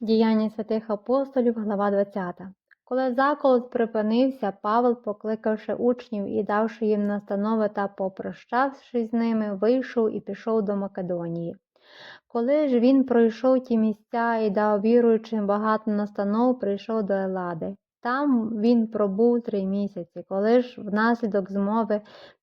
Діяння святих апостолів, глава 20. Коли заколот припинився, Павел, покликавши учнів і давши їм настанови та попрощавшись з ними, вийшов і пішов до Македонії. Коли ж він пройшов ті місця і дав віруючим багато настанов, прийшов до Елади. Там він пробув три місяці. Коли ж внаслідок змови,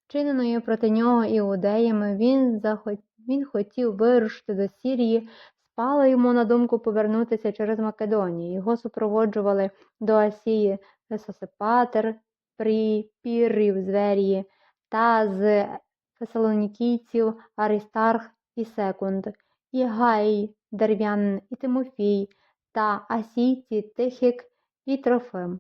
вчиненої проти нього іудеями, він, захот... він хотів вирушити до Сірії, спало йому на думку повернутися через Македонію. Його супроводжували до Асії Сосипатер, Припірів з Верії та з фесалонікійців Аристарх і Секунд, і Гаїй Дерв'янин, і Тимофій, та асійці Тихик і Трофим.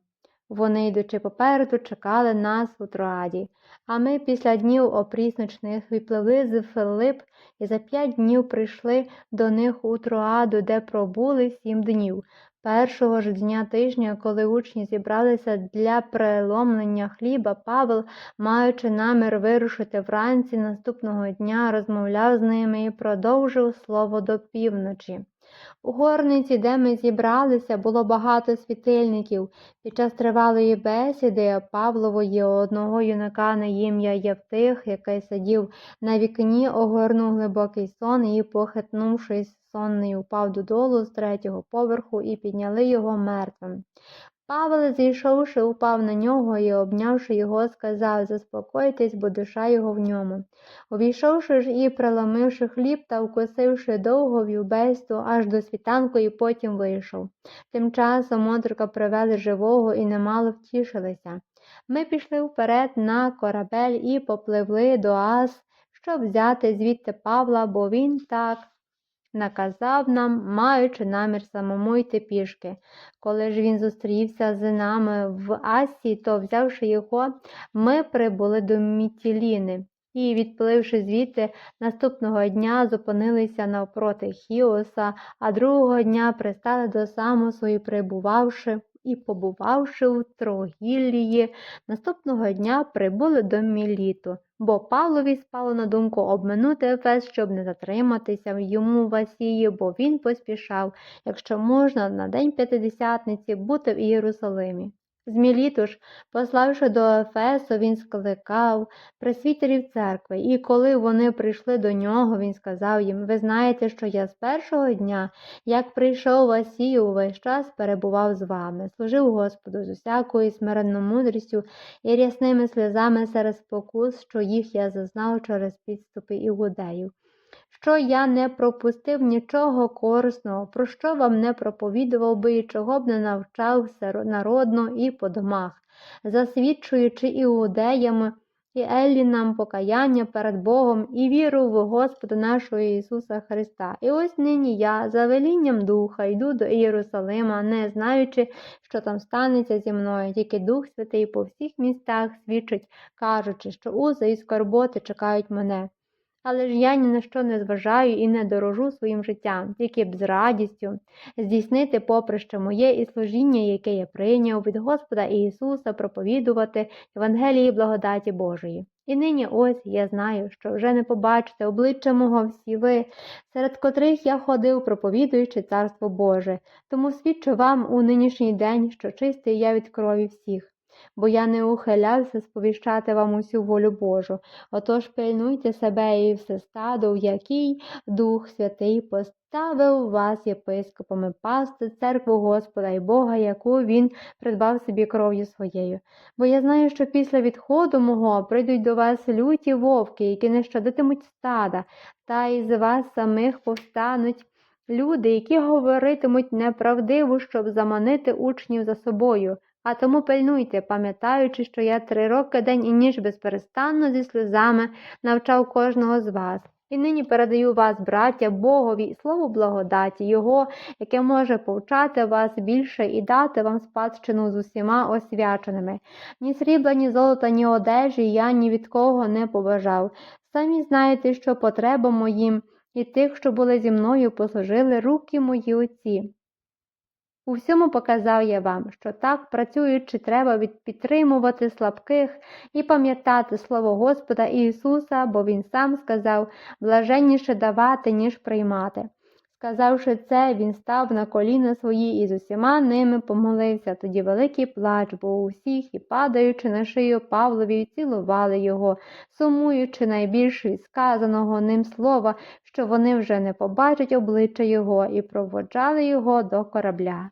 Вони, йдучи попереду, чекали нас у Троаді, а ми після днів опрісничних відпливли з Филип і за п'ять днів прийшли до них у Троаду, де пробули сім днів. Першого ж дня тижня, коли учні зібралися для преломлення хліба, Павел, маючи намір вирушити вранці наступного дня, розмовляв з ними і продовжив слово до півночі. У горниці, де ми зібралися, було багато світильників. Під час тривалої бесіди Павлової одного юнака на ім'я Євтих, який сидів на вікні, огорнув глибокий сон і, похитнувшись, сонний упав додолу з третього поверху і підняли його мертвим. Павел, зійшовши, упав на нього і, обнявши його, сказав Заспокойтесь, бо душа його в ньому. Увійшовши ж і преломивши хліб та вкусивши довго вів бесту аж до світанку і потім вийшов. Тим часом отрика привели живого і немало втішилися. Ми пішли вперед на корабель і попливли до Ас, щоб взяти звідти Павла, бо він так наказав нам, маючи намір самому йти пішки. Коли ж він зустрівся з нами в Асі, то, взявши його, ми прибули до Мітіліни. І, відпливши звідти, наступного дня зупинилися навпроти Хіоса, а другого дня пристали до Самосу і прибувавши і побувавши у Трогіллії, наступного дня прибули до Міліту, бо Павлові спало на думку обминути Ефес, щоб не затриматися йому в Асії, бо він поспішав, якщо можна, на день п'ятидесятниці бути в Єрусалимі. З Міліту ж, пославши до Ефесу, він скликав пресвітерів церкви, і коли вони прийшли до нього, він сказав їм: Ви знаєте, що я з першого дня, як прийшов в Асію, весь час перебував з вами, служив Господу з усякою смиренномудрістю і рясними сльозами серед спокус, що їх я зазнав через підступи іудеїв що я не пропустив нічого корисного, про що вам не проповідував би і чого б не навчав народно і по домах, засвідчуючи іудеями і Еллінам покаяння перед Богом і віру в Господа нашого Ісуса Христа. І ось нині я, за велінням Духа, йду до Єрусалима, не знаючи, що там станеться зі мною, тільки Дух Святий по всіх містах свідчить, кажучи, що узи і скорботи чекають мене. Але ж я ні на що не зважаю і не дорожу своїм життям, тільки б з радістю здійснити поприще моє і служіння, яке я прийняв від Господа Ісуса, проповідувати Євангелії благодаті Божої. І нині ось я знаю, що вже не побачите обличчя мого всі ви, серед котрих я ходив, проповідуючи Царство Боже, тому свідчу вам у нинішній день, що чистий я від крові всіх бо я не ухилявся сповіщати вам усю волю Божу. Отож пильнуйте себе і все стадо, в якій Дух Святий поставив вас єпископами, пасти церкву Господа і Бога, яку Він придбав собі кров'ю своєю. Бо я знаю, що після відходу мого прийдуть до вас люті вовки, які не щадитимуть стада, та із вас самих повстануть. Люди, які говоритимуть неправдиво, щоб заманити учнів за собою. А тому пильнуйте, пам'ятаючи, що я три роки день і ніч безперестанно зі сльозами навчав кожного з вас. І нині передаю вас, браття, Богові і слово благодаті, Його, яке може повчати вас більше і дати вам спадщину з усіма освяченими. Ні срібла, ні золота, ні одежі я ні від кого не побажав. Самі знаєте, що потреба моїм і тих, що були зі мною, послужили руки мої отці. У всьому показав я вам, що так, працюючи, треба підтримувати слабких і пам'ятати слово Господа Ісуса, бо Він сам сказав блаженніше давати, ніж приймати. Сказавши це, він став на коліна свої і з усіма ними помолився. Тоді великий плач був у всіх, і, падаючи на шию Павлові, цілували його, сумуючи найбільше сказаного ним слова, що вони вже не побачать обличчя його, і проводжали його до корабля.